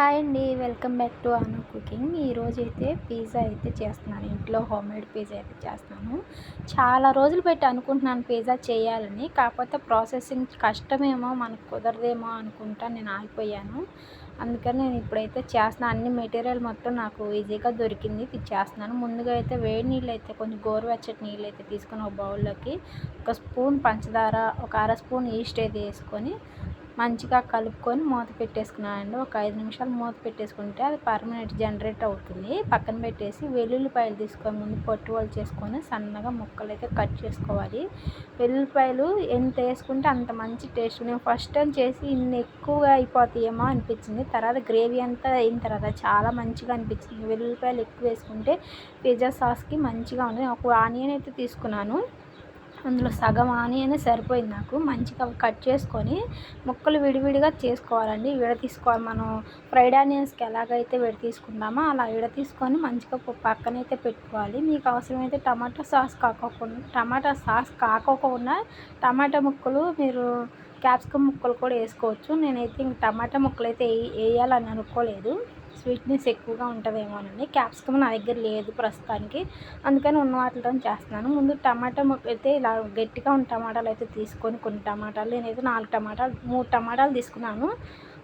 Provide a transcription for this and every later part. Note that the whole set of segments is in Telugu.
హాయ్ అండి welcome back to Anu cooking. ఈరోజు అయితే పిజ్జా అయితే చేస్తున్నాను. ఇంట్లో హోమ్ మేడ్ పిజ్జా అయితే చేస్తున్నాను. చాలా రోజులు పెట్టి అనుకుంటున్నాను పిజ్జా చేయాలని. కాకపోతే ప్రాసెసింగ్ కష్టమేమో మనకు కుదరదేమో అనుకుంటా నేను ఆగిపోయాను. అందుకని నేను ఇప్పుడైతే చేస్తున్నాను అన్ని మెటీరియల్ మొత్తం నాకు ఈజీగా దొరికింది. ఇది చేస్తున్నాను. ముందుగా అయితే వేడి నీళ్ళు అయితే కొంచెం గోరువెచ్చటి నీళ్ళు అయితే తీసుకొని ఒక బౌల్లోకి ఒక స్పూన్ పంచదార ఒక అర స్పూన్ ఈస్ట్ అయితే వేసుకొని మంచిగా కలుపుకొని మూత పెట్టేసుకున్నానండి. ఒక ఐదు నిమిషాలు మూత పెట్టేసుకుంటే అది పర్మనెంట్ జనరేట్ అవుతుంది. పక్కన పెట్టేసి వెల్లుల్లిపాయలు తీసుకొని ముందు పొట్టు వాళ్ళు చేసుకొని సన్నగా ముక్కలు అయితే కట్ చేసుకోవాలి. వెల్లుల్లిపాయలు ఎంత వేసుకుంటే అంత మంచి టేస్ట్ నేను ఫస్ట్ టైం చేసి ఇన్ని ఎక్కువగా అయిపోతాయేమో అనిపించింది. తర్వాత గ్రేవీ అంతా అయిన తర్వాత చాలా మంచిగా అనిపించింది. వెల్లుల్లిపాయలు ఎక్కువ వేసుకుంటే పిజ్జా సాస్కి మంచిగా ఉంది. ఒక ఆనియన్ అయితే తీసుకున్నాను. అందులో సగం ఆనియన్ సరిపోయింది నాకు. మంచిగా కట్ చేసుకొని ముక్కలు విడివిడిగా చేసుకోవాలండి. విడ తీసుకోవాలి మనం ఫ్రైడ్ ఆనియన్స్కి ఎలాగైతే విడ తీసుకుంటామో అలా విడ తీసుకొని మంచిగా పక్కనైతే పెట్టుకోవాలి. మీకు అవసరమైతే టమాటా సాస్ కాకోకుండా టమాటా సాస్ కాకోకుండా టమాటా ముక్కలు మీరు క్యాప్సికమ్ ముక్కలు కూడా వేసుకోవచ్చు. నేనైతే ఇంక టమాటా ముక్కలు అయితే వేయాలని అనుకోలేదు. స్వీట్నెస్ ఎక్కువగా ఉంటుందేమోనండి క్యాప్సికమ్ నా దగ్గర లేదు ప్రస్తుతానికి. అందుకని ఉన్న వాటితో చేస్తున్నాను. ముందు టమాటా అయితే ఇలా గట్టిగా ఉన్న టమాటాలు అయితే తీసుకొని కొన్ని టమాటాలు నేనైతే నాలుగు టమాటాలు మూడు టమాటాలు తీసుకున్నాను.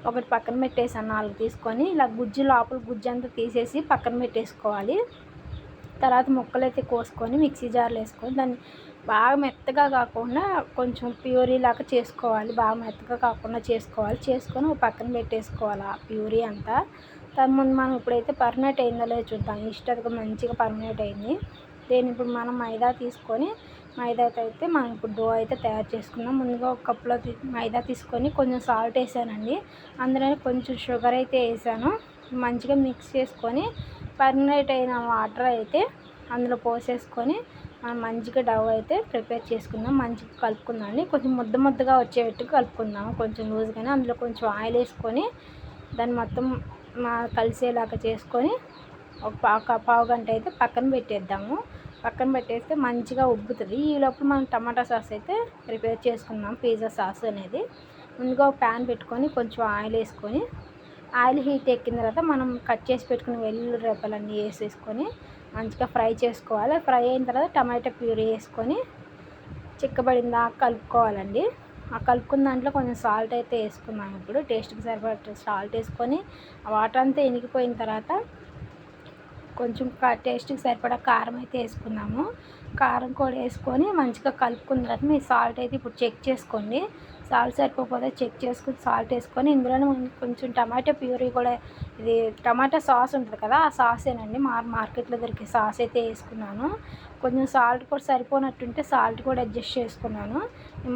ఒకటి పక్కన పెట్టేసాను నాలుగు తీసుకొని ఇలా గుజ్జు లోపల గుజ్జు అంతా తీసేసి పక్కన పెట్టేసుకోవాలి. తర్వాత ముక్కలు అయితే కోసుకొని మిక్సీ జార్లో వేసుకొని దాన్ని బాగా మెత్తగా కాకుండా కొంచెం ప్యూరీ లాగా చేసుకోవాలి. బాగా మెత్తగా కాకుండా చేసుకోవాలి. చేసుకొని పక్కన పెట్టేసుకోవాలి ఆ ప్యూరీ అంతా. దాని ముందు మనం ఇప్పుడైతే పర్మనెంట్ అయిందో లేదో చూద్దాం. ఇష్టంగా మంచిగా పర్మనెంట్ అయింది. దీన్ని ఇప్పుడు మనం మైదా తీసుకొని మైదాతో అయితే మనం ఇప్పుడు డో అయితే తయారు చేసుకుందాం. ముందుగా ఒక కప్లో మైదా తీసుకొని కొంచెం సాల్ట్ వేసానండి. అందులోనే కొంచెం షుగర్ అయితే వేసాను. మంచిగా మిక్స్ చేసుకొని పర్మనెంట్ అయిన వాటర్ అయితే అందులో పోసేసుకొని మనం మంచిగా డవ్ అయితే ప్రిపేర్ చేసుకుందాం. మంచిగా కలుపుకుందాం కొంచెం ముద్ద ముద్దగా వచ్చేటట్టు కలుపుకుందాం. కొంచెం లూజ్గానే అందులో కొంచెం ఆయిల్ వేసుకొని దాన్ని మొత్తం మా కలిసేలాగా చేసుకొని ఒక పావు పావు గంట అయితే పక్కన పెట్టేద్దాము. పక్కన పెట్టేస్తే మంచిగా ఉబ్బుతుంది. ఈ లోపల మనం టమాటా సాస్ అయితే ప్రిపేర్ చేసుకుందాం పిజ్జా సాస్ అనేది. ముందుగా ఒక ప్యాన్ పెట్టుకొని కొంచెం ఆయిల్ వేసుకొని ఆయిల్ హీట్ ఎక్కిన తర్వాత మనం కట్ చేసి పెట్టుకుని వెల్లుల్లి రెబ్బలన్నీ వేసేసుకొని మంచిగా ఫ్రై చేసుకోవాలి. ఫ్రై అయిన తర్వాత టమాటా ప్యూరీ వేసుకొని చిక్కబడిందా కలుపుకోవాలండి. ఆ కలుపుకున్న దాంట్లో కొంచెం సాల్ట్ అయితే వేసుకున్నాం ఇప్పుడు టేస్ట్కి సరిపడ సాల్ట్ వేసుకొని వాటర్ అంతా ఎనిగిపోయిన తర్వాత కొంచెం టేస్ట్కి సరిపడా కారం అయితే వేసుకున్నాము. కారం కూడా వేసుకొని మంచిగా కలుపుకున్న తర్వాత మీ సాల్ట్ అయితే ఇప్పుడు చెక్ చేసుకోండి. సాల్ట్ సరిపోతే చెక్ చేసుకుని సాల్ట్ వేసుకొని ఇందులోనే కొంచెం టమాటా ప్యూరీ కూడా ఇది టమాటా సాస్ ఉంటుంది కదా ఆ సాసేనండి. మా మార్కెట్లో దొరికే సాస్ అయితే వేసుకున్నాను. కొంచెం సాల్ట్ కూడా సరిపోనట్టుంటే సాల్ట్ కూడా అడ్జస్ట్ చేసుకున్నాను.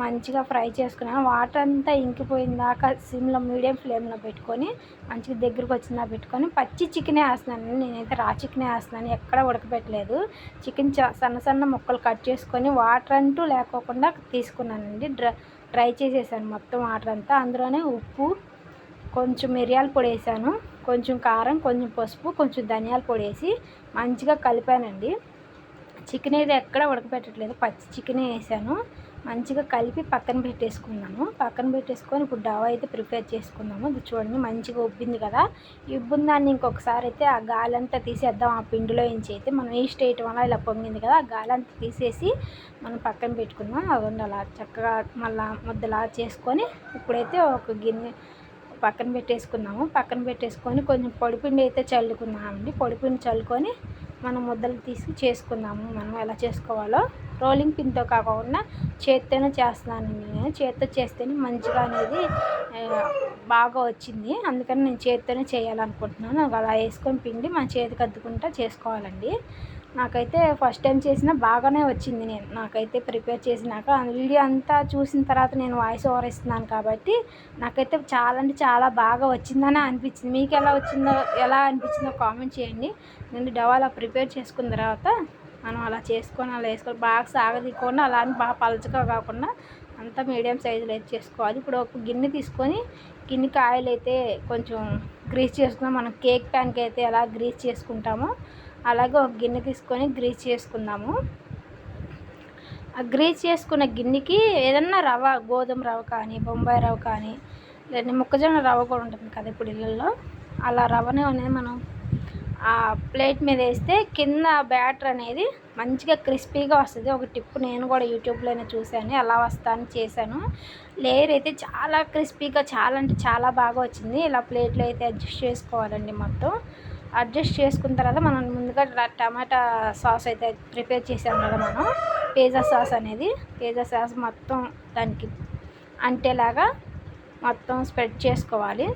మంచిగా ఫ్రై చేసుకున్నాను. వాటర్ అంతా ఇంకిపోయిన దాకా సిమ్లో మీడియం ఫ్లేమ్లో పెట్టుకొని మంచిగా దగ్గరకు వచ్చిందా పెట్టుకొని పచ్చి చికెనే వేస్తున్నాను నేనైతే రా చికెనే వేస్తున్నాను. ఎక్కడ ఉడకబెట్టలేదు. చికెన్ సన్న సన్న ముక్కలు కట్ చేసుకొని వాటర్ అంటూ లేకోకుండా తీసుకున్నానండి. డ్ర డ్రై చేసేసాను మొత్తం వాటర్ అంతా అందులోనే ఉప్పు కొంచెం మిరియాల పొడి వేసాను కొంచెం కారం కొంచెం పసుపు కొంచెం ధనియాల పొడి వేసి మంచిగా కలిపానండి. చికెన్ అయితే ఎక్కడ ఉడకపెట్టట్లేదు పచ్చి చికెనే వేసాను. మంచిగా కలిపి పక్కన పెట్టేసుకున్నాను పక్కన పెట్టేసుకొని ఇప్పుడు డవ్ అయితే ప్రిపేర్ చేసుకున్నాము ఇది చూడండి మంచిగా ఉబ్బింది కదా. ఉబ్బిన దాన్ని ఇంకొకసారి అయితే ఆ గాలి అంతా తీసేద్దాం. ఆ పిండిలో నుంచి అయితే మనం ఈస్ట్ వేయటం వల్ల ఇలా పొంగింది కదా ఆ గాలి అంతా తీసేసి మనం పక్కన పెట్టుకుందాం. అది అలా చక్కగా మళ్ళీ ముద్దలా చేసుకొని ఇప్పుడైతే ఒక గిన్నె పక్కన పెట్టేసుకున్నాము పక్కన పెట్టేసుకొని కొంచెం పొడిపిండి అయితే చల్లుకున్నామండి పొడిపిండి చల్లుకొని మనం ముద్దలు తీసి చేసుకుందాము మనం ఎలా చేసుకోవాలో రోలింగ్ పిన్తో కాకుండా చేత్తోనే చేస్తున్నాను నేను. చేత్తో చేస్తేనే మంచిగా అనేది బాగా వచ్చింది. అందుకని నేను చేత్తోనే చేయాలనుకుంటున్నాను. అలా వేసుకొని పిండి మన చేతికి అద్దుకుంటా చేసుకోవాలండి. నాకైతే ఫస్ట్ టైం చేసిన బాగానే వచ్చింది నేను. నాకైతే ప్రిపేర్ చేసినాక వీడియో అంతా చూసిన తర్వాత నేను వాయిస్ ఓవర్ ఇస్తున్నాను కాబట్టి నాకైతే చాలా అంటే చాలా బాగా వచ్చిందని అనిపించింది. మీకు ఎలా వచ్చిందో ఎలా అనిపించిందో కామెంట్ చేయండి. నేను డవాలా ప్రిపేర్ చేసుకున్న తర్వాత మనం అలా చేసుకొని అలా వేసుకొని బాగా సాగదీయకుండా అలా అని బాగా పలచగా కాకుండా అంతా మీడియం సైజులో అయితే చేసుకోవాలి. ఇప్పుడు ఒక గిన్నె తీసుకొని గిన్నెకి ఆయిల్ అయితే కొంచెం గ్రీస్ చేసుకున్నాం మనం కేక్ ప్యాన్కి అయితే ఎలా గ్రీస్ చేసుకుంటామో అలాగే ఒక గిన్నె తీసుకొని గ్రీస్ చేసుకుందాము. ఆ గ్రీస్ చేసుకున్న గిన్నెకి ఏదన్నా రవ గోధుమ రవ్వ కానీ బొంబాయి రవ్వ కానీ లేదంటే మొక్కజొన్న రవ్వ కూడా ఉంటుంది కదా ఇప్పుడు ఇళ్ళల్లో. అలా రవనే అనేది మనం ఆ ప్లేట్ మీద వేస్తే కింద బ్యాటర్ అనేది మంచిగా క్రిస్పీగా వస్తుంది. ఒక టిప్ నేను కూడా యూట్యూబ్లోనే చూశాను. ఎలా వస్తాను చేశాను. లేయర్ అయితే చాలా క్రిస్పీగా చాలా అంటే చాలా బాగా వచ్చింది. ఇలా ప్లేట్లో అయితే అడ్జస్ట్ చేసుకోవాలండి మొత్తం. అడ్జస్ట్ చేసుకున్న తర్వాత మనం ముందుగా టమాటా సాస్ అయితే ప్రిపేర్ చేసాం కదా మనం. పిజ్జా సాస్ అనేది. పిజ్జా సాస్ మొత్తం దానికి అంటేలాగా మొత్తం స్ప్రెడ్ చేసుకోవాలి.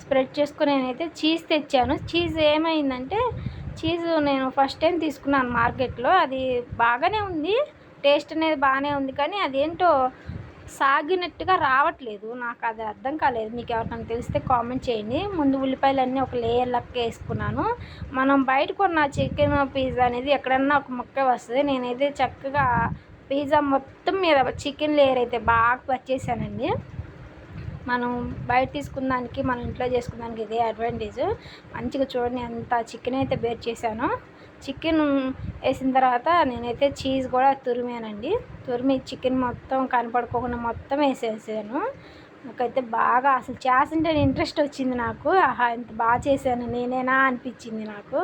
స్ప్రెడ్ చేసుకుని నేనైతే చీజ్ తెచ్చాను. చీజ్ ఏమైందంటే చీజ్ నేను ఫస్ట్ టైం తీసుకున్నాను మార్కెట్లో. అది బాగానే ఉంది. టేస్ట్ అనేది బాగానే ఉంది కానీ అదేంటో సాగినట్టుగా రావట్లేదు. నాకు అది అర్థం కాలేదు. మీకు ఎవరికైనా తెలిస్తే కామెంట్ చేయండి. ముందు ఉల్లిపాయలు అన్నీ ఒక లేయర్ లెక్క వేసుకున్నాను. మనం బయట కొన్న చికెన్ పిజ్జా అనేది ఎక్కడన్నా ఒక ముక్క వస్తుంది. నేనైతే చక్కగా పిజ్జా మొత్తం మీద చికెన్ లేయర్ అయితే బాగా వచ్చేసానండి మనం బయట తీసుకున్న దానికి మనం ఇంట్లో చేసుకున్నదానికి ఇదే అడ్వాంటేజ్ మంచిగా చూడండి అంత చికెన్ అయితే బేర్ చేశాను. చికెన్ వేసిన తర్వాత నేనైతే చీజ్ కూడా తురిమానండి. తురిమి చికెన్ మొత్తం కనపడుకోకుండా మొత్తం వేసేసాను. నాకైతే బాగా అసలు చేస్తుంటే ఇంట్రెస్ట్ వచ్చింది నాకు. ఆహా ఇంత బాగా చేశాను. నేనేనా అనిపించింది నాకు.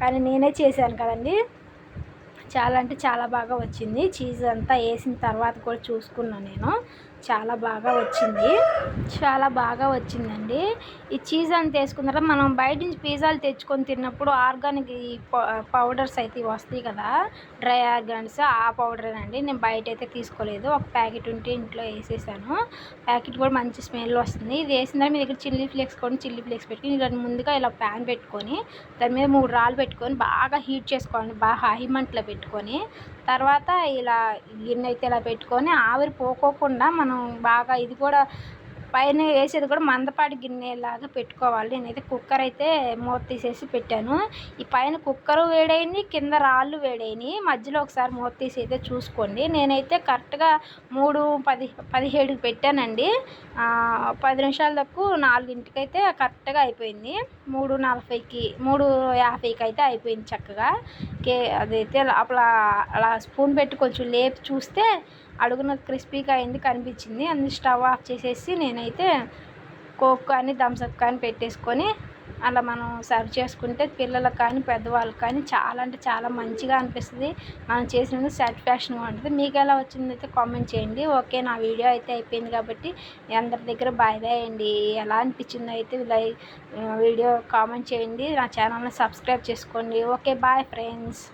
కానీ నేనే చేశాను కదండి. చాలా అంటే చాలా బాగా వచ్చింది. చీజ్ అంతా వేసిన తర్వాత కూడా చూసుకున్నాను నేను. చాలా బాగా వచ్చింది. చాలా బాగా వచ్చిందండి. ఈ చీజ్ అంత వేసుకున్న తర్వాత మనం బయట నుంచి పిజ్జాలు తెచ్చుకొని తిన్నప్పుడు ఆర్గానిక్ ఈ పౌడర్స్ అయితే వస్తాయి కదా. డ్రై ఆర్గానిక్స్ ఆ పౌడర్ అండి నేను బయట అయితే తీసుకోలేదు. ఒక ప్యాకెట్ ఉంటే ఇంట్లో వేసేసాను. ప్యాకెట్ కూడా మంచి స్మెల్ వస్తుంది. ఇది వేసిన తర్వాత మీ దగ్గర చిల్లీ ఫ్లేక్స్ కొని చిల్లీ ఫ్లేక్స్ పెట్టుకుని ఇలా ముందుగా ఇలా ప్యాన్ పెట్టుకొని దాని మీద మూడు రాళ్ళు పెట్టుకొని బాగా హీట్ చేసుకోండి బాగా హై మంటలో పెట్టుకొని తర్వాత ఇలా గిన్నె అయితే ఇలా పెట్టుకొని ఆవిరి పోకోకుండా మనం బాగా ఇది కూడా పైన వేసేది కూడా మందపాటి గిన్నెలాగా పెట్టుకోవాలి. నేనైతే కుక్కర్ అయితే మూత తీసేసి పెట్టాను. ఈ పైన కుక్కర్ వేడైంది కింద రాళ్ళు వేడైనాయి. మధ్యలో ఒకసారి మూత తీసి అయితే చూసుకోండి. నేనైతే కరెక్ట్గా మూడు పది పదిహేడుకి పెట్టానండి. పది నిమిషాల తక్కువ నాలుగింటికి అయితే కరెక్ట్గా అయిపోయింది. మూడు నలభైకి మూడు యాభైకి అయితే అయిపోయింది చక్కగా. కే అదైతే అప్పుడు అలా స్పూన్ పెట్టి కొంచెం లేపి చూస్తే అడుగున క్రిస్పీగా అయింది కనిపించింది అందులో స్టవ్ ఆఫ్ చేసేసి నేనైతే కోక్ కానీ థమ్స్అప్ కానీ పెట్టేసుకొని అలా మనం సర్వ్ చేసుకుంటే పిల్లలకు కానీ పెద్దవాళ్ళకి కానీ చాలా అంటే చాలా మంచిగా అనిపిస్తుంది. మనం చేసినందుకు సాటిస్ఫాక్షన్గా ఉంటుంది మీకు ఎలా వచ్చింది అయితే కామెంట్ చేయండి. ఓకే నా వీడియో అయితే అయిపోయింది కాబట్టి అందరి దగ్గర బాయ్ బాయ్ అండి. ఎలా అనిపించిందో అయితే లైక్ వీడియో కామెంట్ చేయండి. నా ఛానల్ని సబ్స్క్రైబ్ చేసుకోండి. Okay bye friends.